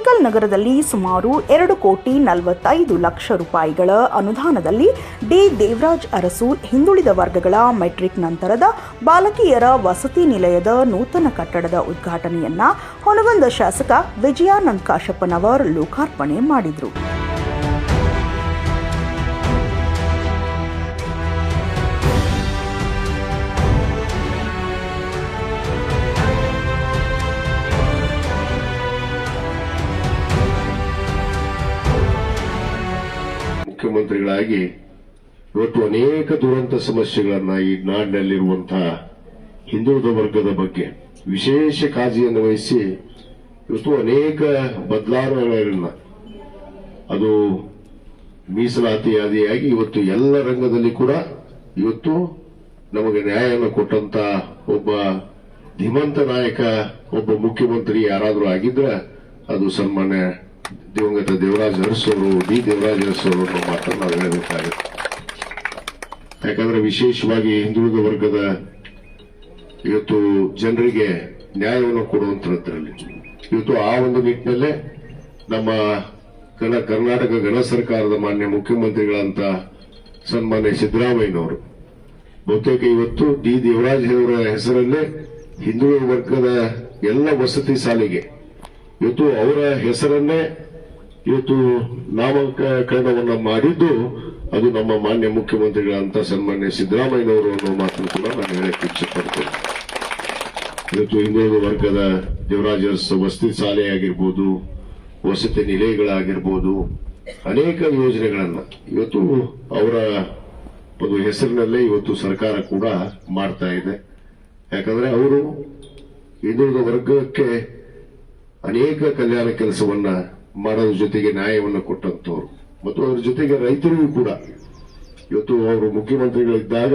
ಆನೇಕಲ್ ನಗರದಲ್ಲಿ ಸುಮಾರು ಎರಡು ಕೋಟಿ ನಲವತ್ತೈದು ಲಕ್ಷ ರೂಪಾಯಿಗಳ ಅನುದಾನದಲ್ಲಿ ಡಿ ದೇವರಾಜ್ ಅರಸು ಹಿಂದುಳಿದ ವರ್ಗಗಳ ಮೆಟ್ರಿಕ್ ನಂತರದ ಬಾಲಕಿಯರ ವಸತಿ ನಿಲಯದ ನೂತನ ಕಟ್ಟಡದ ಉದ್ಘಾಟನೆಯನ್ನ ಹೊನಗಂದ ಶಾಸಕ ವಿಜಯಾನಂದ್ ಕಾಶಪ್ಪನವರ್ ಲೋಕಾರ್ಪಣೆ ಮಾಡಿದರು. ಮುಖ್ಯಮಂತ್ರಿಗಳಾಗಿ ಇವತ್ತು ಅನೇಕ ದುರಂತ ಸಮಸ್ಯೆಗಳನ್ನ ಈ ನಾಡಿನಲ್ಲಿರುವಂತಹ ಹಿಂದುಳಿದ ವರ್ಗದ ಬಗ್ಗೆ ವಿಶೇಷ ಕಾಳಜಿಯನ್ನು ವಹಿಸಿ ಇವತ್ತು ಅನೇಕ ಬದಲಾವಣೆಗಳನ್ನ, ಅದು ಮೀಸಲಾತಿ ಆದಿಯಾಗಿ ಇವತ್ತು ಎಲ್ಲ ರಂಗದಲ್ಲಿ ಕೂಡ ಇವತ್ತು ನಮಗೆ ನ್ಯಾಯವನ್ನು ಕೊಟ್ಟಂತ ಒಬ್ಬ ಧೀಮಂತ ನಾಯಕ, ಒಬ್ಬ ಮುಖ್ಯಮಂತ್ರಿ ಯಾರಾದರೂ ಆಗಿದ್ರೆ ಅದು ಸನ್ಮಾನ್ಯ ದಿವಂಗತ ದೇವರಾಜ್ ಅರಸು ಡಿ. ದೇವರಾಜ್ ಅರಸು ಅನ್ನೋ ಮಾತನ್ನು ನಾವು ಹೇಳಬೇಕಾಗುತ್ತೆ. ಯಾಕಂದ್ರೆ ವಿಶೇಷವಾಗಿ ಹಿಂದುಳಿದ ವರ್ಗದ ಇವತ್ತು ಜನರಿಗೆ ನ್ಯಾಯವನ್ನು ಕೊಡುವಂತದ್ರಲ್ಲಿ ಇವತ್ತು ಆ ಒಂದು ನಿಟ್ಟಿನಲ್ಲೇ ನಮ್ಮ ಕರ್ನಾಟಕ ಗಣ ಸರ್ಕಾರದ ಮಾನ್ಯ ಮುಖ್ಯಮಂತ್ರಿಗಳಂತ ಸನ್ಮಾನ್ಯ ಸಿದ್ದರಾಮಯ್ಯನವರು. ಬಹುತೇಕ ಇವತ್ತು ಡಿ. ದೇವರಾಜ್ ಅವರ ಹೆಸರಲ್ಲೇ ಹಿಂದುಳಿದ ವರ್ಗದ ಎಲ್ಲ ವಸತಿ ಶಾಲೆಗೆ ಇವತ್ತು ಅವರ ಹೆಸರನ್ನೇ ಇವತ್ತು ನಾಮಕರಣವನ್ನ ಮಾಡಿದ್ದು ಅದು ನಮ್ಮ ಮಾನ್ಯ ಮುಖ್ಯಮಂತ್ರಿಗಳಂತ ಸನ್ಮಾನ್ಯ ಸಿದ್ದರಾಮಯ್ಯನವರು ಅನ್ನೋ ಮಾತನ್ನು ಕೂಡ ನಾನು ಹೇಳಕ್ಕೆ ಇಚ್ಛೆ ಪಡ್ತೇನೆ ಇವತ್ತು ಹಿಂದುಳಿದ ವರ್ಗದ ದೇವರಾಜ ವಸತಿ ಶಾಲೆ ಆಗಿರ್ಬೋದು, ವಸತಿ ನಿಲಯಗಳಾಗಿರ್ಬೋದು, ಅನೇಕ ಯೋಜನೆಗಳನ್ನ ಇವತ್ತು ಅವರ ಒಂದು ಹೆಸರಿನಲ್ಲೇ ಇವತ್ತು ಸರ್ಕಾರ ಕೂಡ ಮಾಡ್ತಾ ಇದೆ. ಯಾಕಂದ್ರೆ ಅವರು ಹಿಂದುಳಿದ ವರ್ಗಕ್ಕೆ ಅನೇಕ ಕಲ್ಯಾಣ ಕೆಲಸವನ್ನ ಮಾಡೋದ್ರ ಜೊತೆಗೆ ನ್ಯಾಯವನ್ನು ಕೊಟ್ಟಂತವ್ರು ಮತ್ತು ಅವ್ರ ಜೊತೆಗೆ ರೈತರಿಗೂ ಕೂಡ. ಇವತ್ತು ಅವರು ಮುಖ್ಯಮಂತ್ರಿಗಳಿದ್ದಾಗ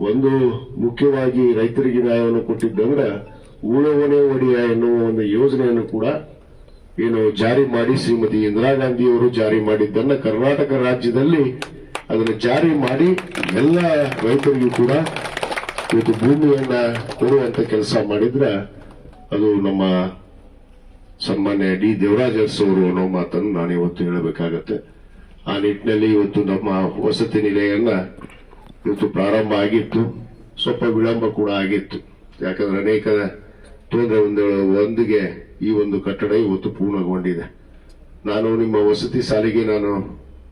ಒಂದು ಮುಖ್ಯವಾಗಿ ರೈತರಿಗೆ ನ್ಯಾಯವನ್ನು ಕೊಟ್ಟಿದ್ದಂದ್ರೆ ಉಳವನೆ ಒಡೆಯ ಎನ್ನುವ ಒಂದು ಯೋಜನೆಯನ್ನು ಕೂಡ ಏನು ಜಾರಿ ಮಾಡಿ ಶ್ರೀಮತಿ ಇಂದಿರಾ ಗಾಂಧಿಯವರು ಜಾರಿ ಮಾಡಿದ್ದನ್ನ ಕರ್ನಾಟಕ ರಾಜ್ಯದಲ್ಲಿ ಅದನ್ನು ಜಾರಿ ಮಾಡಿ ಎಲ್ಲ ರೈತರಿಗೂ ಕೂಡ ಇವತ್ತು ಭೂಮಿಯನ್ನ ಕೊಡುವಂತ ಕೆಲಸ ಮಾಡಿದ್ರೆ ಅದು ನಮ್ಮ ಸನ್ಮಾನ್ಯ ಡಿ. ದೇವರಾಜ ಅವರು ಅನ್ನೋ ಮಾತನ್ನು ನಾನು ಇವತ್ತು ಹೇಳಬೇಕಾಗತ್ತೆ. ಆ ನಿಟ್ಟಿನಲ್ಲಿ ಇವತ್ತು ನಮ್ಮ ವಸತಿ ನಿಲಯನ್ನ ಇವತ್ತು ಪ್ರಾರಂಭ ಆಗಿತ್ತು. ಸ್ವಲ್ಪ ವಿಳಂಬ ಕೂಡ ಆಗಿತ್ತು. ಯಾಕಂದ್ರೆ ಅನೇಕ ತೊಂದರೆ ಒಂದು ಒಂದಿಗೆ ಈ ಒಂದು ಕಟ್ಟಡ ಇವತ್ತು ಪೂರ್ಣಗೊಂಡಿದೆ. ನಾನು ನಿಮ್ಮ ವಸತಿ ಸಾಲಿಗೆ ನಾನು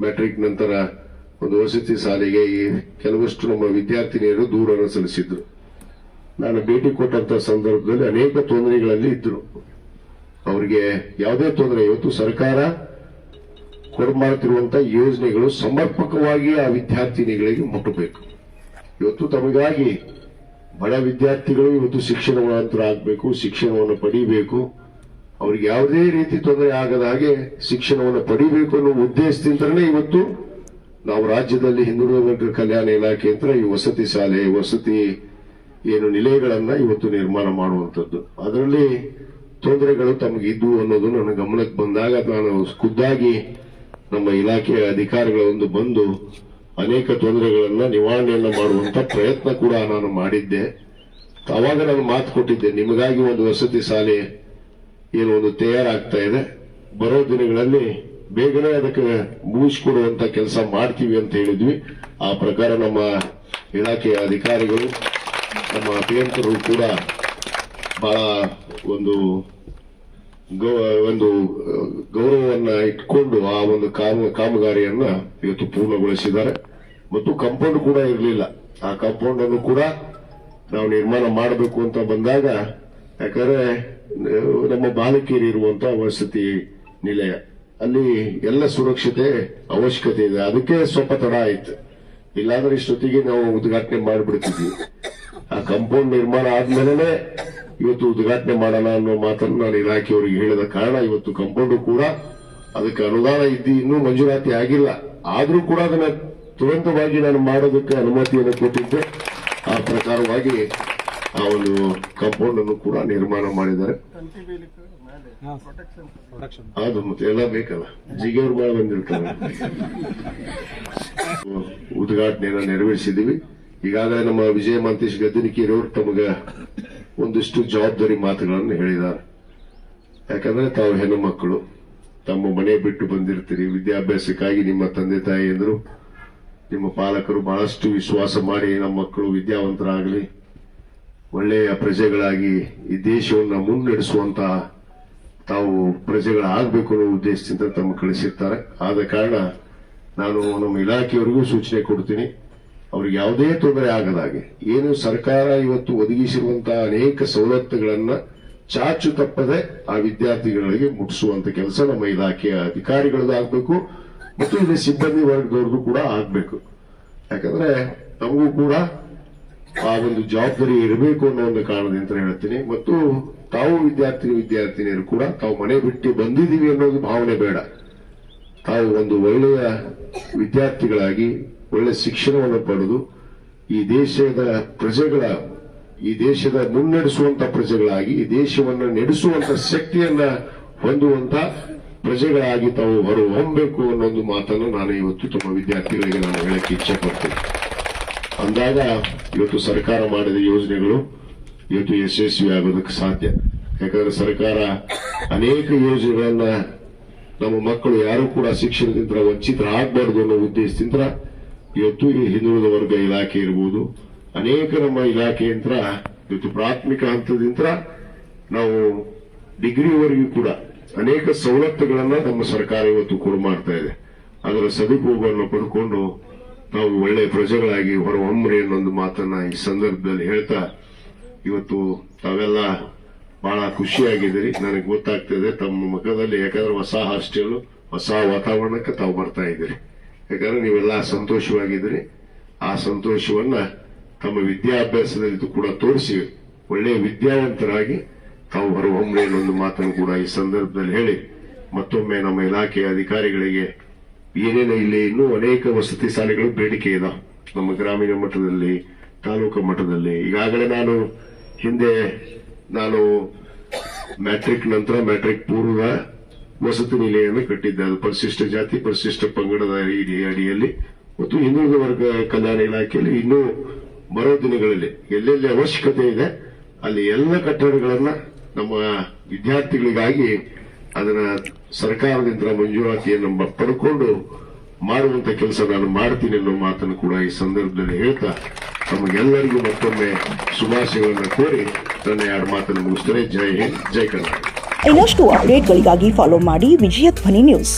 ಮ್ಯಾಟ್ರಿಕ್ ನಂತರ ಒಂದು ವಸತಿ ಸಾಲಿಗೆ ಈ ಕೆಲವಷ್ಟು ನಮ್ಮ ವಿದ್ಯಾರ್ಥಿನಿಯರು ದೂರನ್ನು ಸಲ್ಲಿಸಿದ್ರು. ನಾನು ಭೇಟಿ ಕೊಟ್ಟಂತ ಸಂದರ್ಭದಲ್ಲಿ ಅನೇಕ ತೊಂದರೆಗಳಲ್ಲಿ ಇದ್ರು. ಅವರಿಗೆ ಯಾವುದೇ ತೊಂದರೆ, ಇವತ್ತು ಸರ್ಕಾರ ಕೊಡ್ಮಾಡ್ತಿರುವಂತಹ ಯೋಜನೆಗಳು ಸಮರ್ಪಕವಾಗಿ ಆ ವಿದ್ಯಾರ್ಥಿನಿಗಳಿಗೆ ಮುಟ್ಟಬೇಕು. ಇವತ್ತು ತಮಗಾಗಿ ಬಡ ವಿದ್ಯಾರ್ಥಿಗಳು ಇವತ್ತು ಶಿಕ್ಷಣವಂತರಾಗಬೇಕು ಶಿಕ್ಷಣವನ್ನು ಪಡಿಬೇಕು. ಅವ್ರಿಗೆ ಯಾವುದೇ ರೀತಿ ತೊಂದರೆ ಆಗದ ಹಾಗೆ ಶಿಕ್ಷಣವನ್ನು ಪಡಿಬೇಕು ಅನ್ನೋ ಉದ್ದೇಶದಿಂದಲೇ ಇವತ್ತು ನಾವು ರಾಜ್ಯದಲ್ಲಿ ಹಿಂದುಳಿದ ವರ್ಗ ಕಲ್ಯಾಣ ಇಲಾಖೆ ಅಂತ ಈ ವಸತಿ ಶಾಲೆ, ವಸತಿ ಏನು ನಿಲಯಗಳನ್ನ ಇವತ್ತು ನಿರ್ಮಾಣ ಮಾಡುವಂಥದ್ದು. ಅದರಲ್ಲಿ ತೊಂದರೆಗಳು ತಮಗೆ ಇದ್ವು ಅನ್ನೋದು ನನ್ನ ಗಮನಕ್ಕೆ ಬಂದಾಗ ನಾನು ಖುದ್ದಾಗಿ ನಮ್ಮ ಇಲಾಖೆಯ ಅಧಿಕಾರಿಗಳ ಒಂದು ಬಂದು ಅನೇಕ ತೊಂದರೆಗಳನ್ನ ನಿವಾರಣೆಯನ್ನ ಮಾಡುವಂತ ಪ್ರಯತ್ನ ಕೂಡ ನಾನು ಮಾಡಿದ್ದೆ. ಅವಾಗ ನಾನು ಮಾತು ಕೊಟ್ಟಿದ್ದೆ, ನಿಮಗಾಗಿ ಒಂದು ವಸತಿ ಶಾಲೆ ಏನು ಒಂದು ತಯಾರಾಗ್ತಾ ಇದೆ. ಬರೋ ದಿನಗಳಲ್ಲಿ ಬೇಗನೆ ಅದಕ್ಕೆ ಮುಗಿಸ್ಕೊಡುವಂತ ಕೆಲಸ ಮಾಡ್ತೀವಿ ಅಂತ ಹೇಳಿದ್ವಿ. ಆ ಪ್ರಕಾರ ನಮ್ಮ ಇಲಾಖೆಯ ಅಧಿಕಾರಿಗಳು, ನಮ್ಮ ಅಭಿಯಂತರರು ಕೂಡ ಬಹಳ ಒಂದು ಒಂದು ಗೌರವವನ್ನ ಇಟ್ಕೊಂಡು ಆ ಒಂದು ಕಾಮ, ಕಾಮಗಾರಿಯನ್ನ ಇವತ್ತು ಪೂರ್ಣಗೊಳಿಸಿದ್ದಾರೆ. ಮತ್ತು ಕಾಂಪೌಂಡ್ ಕೂಡ ಇರಲಿಲ್ಲ. ಆ ಕಾಂಪೌಂಡ್ ಅನ್ನು ಕೂಡ ನಾವು ನಿರ್ಮಾಣ ಮಾಡಬೇಕು ಅಂತ ಬಂದಾಗ, ಯಾಕಂದ್ರೆ ನಮ್ಮ ಬಾಲಕಿಯರು ಇರುವಂತಹ ವಸತಿ ನಿಲಯ, ಅಲ್ಲಿ ಎಲ್ಲ ಸುರಕ್ಷತೆ ಅವಶ್ಯಕತೆ ಇದೆ. ಅದಕ್ಕೆ ಸ್ವಲ್ಪ ತಡ ಆಯ್ತು. ಇಲ್ಲಾಂದ್ರೆ ಇಷ್ಟೊತ್ತಿಗೆ ನಾವು ಉದ್ಘಾಟನೆ ಮಾಡಿಬಿಡ್ತಿದ್ವಿ. ಆ ಕಾಂಪೌಂಡ್ ನಿರ್ಮಾಣ ಆದ್ಮೇಲೆ ಇವತ್ತು ಉದ್ಘಾಟನೆ ಮಾಡೋಣ ಅನ್ನೋ ಮಾತನ್ನು ನಾನು ಇಲಾಖೆಯವರಿಗೆ ಹೇಳಿದ ಕಾರಣ ಇವತ್ತು ಕಾಂಪೌಂಡ್ ಕೂಡ ಅದಕ್ಕೆ ಅನುದಾನ ಇದ್ದು ಇನ್ನೂ ಮಂಜೂರಾತಿ ಆಗಿಲ್ಲ. ಆದರೂ ಕೂಡ ಅದನ್ನು ತುರಂತವಾಗಿ ನಾನು ಮಾಡೋದಕ್ಕೆ ಅನುಮತಿಯನ್ನು ಕೊಟ್ಟಿದ್ದೆ. ಆ ಪ್ರಕಾರವಾಗಿ ಆ ಒಂದು ಕಂಪೌಂಡ್ ಅನ್ನು ಕೂಡ ನಿರ್ಮಾಣ ಮಾಡಿದ್ದಾರೆ. ಅದು ಮತ್ತೆ ಎಲ್ಲ ಬೇಕಲ್ಲ. ಜಿಗೆಯವ್ರು ಮಾಡಿ ಬಂದಿರ್ತಾರೆ. ಉದ್ಘಾಟನೆಯನ್ನು ನೆರವೇರಿಸಿದೀವಿ ಈಗಾಗಲೇ ನಮ್ಮ ವಿಜಯ ಮಾಂತೇಶ್ ಗದ್ದಿನಿಕೇರಿಯವರು ತಮಗ ಒಂದಿಷ್ಟು ಜವಾಬ್ದಾರಿ ಮಾತುಗಳನ್ನು ಹೇಳಿದ್ದಾರೆ. ಯಾಕಂದ್ರೆ ತಾವು ಹೆಣ್ಣು ಮಕ್ಕಳು ತಮ್ಮ ಮನೆ ಬಿಟ್ಟು ಬಂದಿರ್ತೀರಿ. ವಿದ್ಯಾಭ್ಯಾಸಕ್ಕಾಗಿ ನಿಮ್ಮ ತಂದೆ ತಾಯಿಯಂದರು ನಿಮ್ಮ ಪಾಲಕರು ಬಹಳಷ್ಟು ವಿಶ್ವಾಸ ಮಾಡಿ ನಮ್ಮ ಮಕ್ಕಳು ವಿದ್ಯಾವಂತರಾಗಲಿ, ಒಳ್ಳೆಯ ಪ್ರಜೆಗಳಾಗಿ ಈ ದೇಶವನ್ನು ಮುನ್ನಡೆಸುವಂತಹ ತಾವು ಪ್ರಜೆಗಳಾಗಬೇಕು ಅನ್ನೋ ಉದ್ದೇಶದಿಂದ ತಮ್ಮ ಕಳಿಸಿರ್ತಾರೆ. ಆದ ಕಾರಣ ನಾನು ನಮ್ಮ ಇಲಾಖೆಯವರಿಗೂ ಸೂಚನೆ ಕೊಡ್ತೀನಿ. ಅವ್ರಿಗೆ ಯಾವುದೇ ತೊಂದರೆ ಆಗದಾಗೆ ಏನು ಸರ್ಕಾರ ಇವತ್ತು ಒದಗಿಸಿರುವಂತಹ ಅನೇಕ ಸವಲತ್ತುಗಳನ್ನ ಚಾಚು ತಪ್ಪದೆ ಆ ವಿದ್ಯಾರ್ಥಿಗಳಿಗೆ ಮುಟ್ಟಿಸುವಂತ ಕೆಲಸ ನಮ್ಮ ಇಲಾಖೆಯ ಅಧಿಕಾರಿಗಳದ್ದು ಆಗ್ಬೇಕು, ಮತ್ತು ಇಲ್ಲಿ ಸಿಬ್ಬಂದಿ ವರ್ಗದವ್ರದ್ದು ಕೂಡ ಆಗ್ಬೇಕು. ಯಾಕಂದ್ರೆ ನಮಗೂ ಕೂಡ ಆ ಒಂದು ಜವಾಬ್ದಾರಿ ಇರಬೇಕು ಅನ್ನೋ ಒಂದು ಕಾರಣದಿಂದ ಹೇಳ್ತೀನಿ. ಮತ್ತು ತಾವು ವಿದ್ಯಾರ್ಥಿ ವಿದ್ಯಾರ್ಥಿನಿಯರು ಕೂಡ ತಾವು ಮನೆ ಬಿಟ್ಟು ಬಂದಿದ್ದೀವಿ ಅನ್ನೋದು ಭಾವನೆ ಬೇಡ. ತಾವು ಒಂದು ಒಳ್ಳೆಯ ವಿದ್ಯಾರ್ಥಿಗಳಾಗಿ ಒಳ್ಳೆ ಶಿಕ್ಷಣವನ್ನು ಪಡೆದು ಈ ದೇಶದ ಪ್ರಜೆಗಳ, ಈ ದೇಶದ ಮುನ್ನಡೆಸುವಂತ ಪ್ರಜೆಗಳಾಗಿ, ಈ ದೇಶವನ್ನು ನಡೆಸುವಂತ ಶಕ್ತಿಯನ್ನ ಹೊಂದುವಂತ ಪ್ರಜೆಗಳಾಗಿ ತಾವು ಹೊರ ಹೊಮ್ಮಬೇಕು ಅನ್ನೋ ಒಂದು ಮಾತನ್ನು ನಾನು ಇವತ್ತು ತಮ್ಮ ವಿದ್ಯಾರ್ಥಿಗಳಿಗೆ ನಾನು ಹೇಳಕ್ಕೆ ಇಚ್ಛೆ ಪಡ್ತೀನಿ ಅಂದಾಗ ಇವತ್ತು ಸರ್ಕಾರ ಮಾಡಿದ ಯೋಜನೆಗಳು ಇವತ್ತು ಯಶಸ್ವಿ ಆಗೋದಕ್ಕೆ ಸಾಧ್ಯ. ಯಾಕಂದ್ರೆ ಸರ್ಕಾರ ಅನೇಕ ಯೋಜನೆಗಳನ್ನ ನಮ್ಮ ಮಕ್ಕಳು ಯಾರು ಕೂಡ ಶಿಕ್ಷಣದಿಂದ ವಂಚಿತರಾಗಬಾರದು ಅನ್ನೋ ಉದ್ದೇಶದಿಂದ ಇವತ್ತು ಈ ಹಿಂದುಳಿದ ವರ್ಗ ಇಲಾಖೆ ಇರಬಹುದು ಅನೇಕ ನಮ್ಮ ಇಲಾಖೆಯಂತ್ರ ಇವತ್ತು ಪ್ರಾಥಮಿಕ ಹಂತದಿಂದ ನಾವು ಡಿಗ್ರಿವರೆಗೂ ಕೂಡ ಅನೇಕ ಸವಲತ್ತುಗಳನ್ನ ನಮ್ಮ ಸರ್ಕಾರ ಇವತ್ತು ಕೂಡ ಮಾಡ್ತಾ ಇದೆ. ಅದರ ಸದುಪಯೋಗವನ್ನು ಪಡ್ಕೊಂಡು ನಾವು ಒಳ್ಳೆಯ ಪ್ರಜೆಗಳಾಗಿ ಹೊರಹೊಮ್ಮರಿ ಅನ್ನೊಂದು ಮಾತನ್ನ ಈ ಸಂದರ್ಭದಲ್ಲಿ ಹೇಳ್ತಾ, ಇವತ್ತು ತಾವೆಲ್ಲ ಬಹಳ ಖುಷಿಯಾಗಿದ್ದೀರಿ. ನನಗೆ ಗೊತ್ತಾಗ್ತದೆ ತಮ್ಮ ಮುಖದಲ್ಲಿ ಯಾಕಂದ್ರೆ ಹೊಸ ಹಾಸ್ಟೆಲ್ ಹೊಸ ವಾತಾವರಣಕ್ಕೆ ತಾವು ಬರ್ತಾ ಇದ್ದೀರಿ. ಯಾಕಂದ್ರೆ ನೀವೆಲ್ಲ ಸಂತೋಷವಾಗಿದ್ದೀರಿ. ಆ ಸಂತೋಷವನ್ನ ತಮ್ಮ ವಿದ್ಯಾಭ್ಯಾಸದಲ್ಲಿ ಕೂಡ ತೋರಿಸಿ ಒಳ್ಳೆಯ ವಿದ್ಯಾವಂತರಾಗಿ ತಾವು ಹೊರಹೊಮ್ಮೆ ಒಂದು ಮಾತನ್ನು ಕೂಡ ಈ ಸಂದರ್ಭದಲ್ಲಿ ಹೇಳಿ, ಮತ್ತೊಮ್ಮೆ ನಮ್ಮ ಇಲಾಖೆಯ ಅಧಿಕಾರಿಗಳಿಗೆ ಏನೇನು ಇಲ್ಲಿ ಇನ್ನೂ ಅನೇಕ ವಸತಿ ಶಾಲೆಗಳು ಬೇಡಿಕೆ ಇದಾವೆ ನಮ್ಮ ಗ್ರಾಮೀಣ ಮಟ್ಟದಲ್ಲಿ, ತಾಲೂಕು ಮಟ್ಟದಲ್ಲಿ. ಈಗಾಗಲೇ ನಾನು ಹಿಂದೆ ನಾನು ಮ್ಯಾಟ್ರಿಕ್ ನಂತರ ಮ್ಯಾಟ್ರಿಕ್ ಪೂರ್ವ ವಸತಿ ನಿಲಯವನ್ನು ಕಟ್ಟಿದ್ದೆ. ಅದು ಪರಿಶಿಷ್ಟ ಜಾತಿ, ಪರಿಶಿಷ್ಟ ಪಂಗಡದ ಅಡಿ- ಅಡಿಯಲ್ಲಿ. ಮತ್ತು ಹಿಂದುಳಿದ ವರ್ಗ ಕಲ್ಯಾಣ ಇಲಾಖೆಯಲ್ಲಿ ಇನ್ನೂ ಬರೋ ದಿನಗಳಲ್ಲಿ ಎಲ್ಲೆಲ್ಲಿ ಅವಶ್ಯಕತೆ ಇದೆ, ಅಲ್ಲಿ ಎಲ್ಲ ಕಟ್ಟಡಗಳನ್ನ ನಮ್ಮ ವಿದ್ಯಾರ್ಥಿಗಳಿಗಾಗಿ ಅದನ್ನ ಸರ್ಕಾರದಿಂದ ಮಂಜೂರಾತಿಯನ್ನು ಪಡ್ಕೊಂಡು ಮಾಡುವಂತ ಕೆಲಸ ನಾನು ಮಾಡ್ತೀನಿ ಅನ್ನೋ ಮಾತನ್ನು ಕೂಡ ಈ ಸಂದರ್ಭದಲ್ಲಿ ಹೇಳ್ತಾ ತಮಗೆಲ್ಲರಿಗೂ ಮತ್ತೊಮ್ಮೆ ಶುಭಾಶಯಗಳನ್ನು ಕೋರಿ ನನ್ನ ಎರಡು ಮಾತನ್ನು ಮುಗಿಸ್ತಾರೆ ಜೈ ಹಿಂದ್, ಜೈ ಕರ್ನಾಟಕ. ಇನ್ನಷ್ಟು ಅಪ್ಡೇಟ್ಗಳಿಗಾಗಿ ಫಾಲೋ ಮಾಡಿ ವಿಜಯ ಧ್ವನಿ ನ್ಯೂಸ್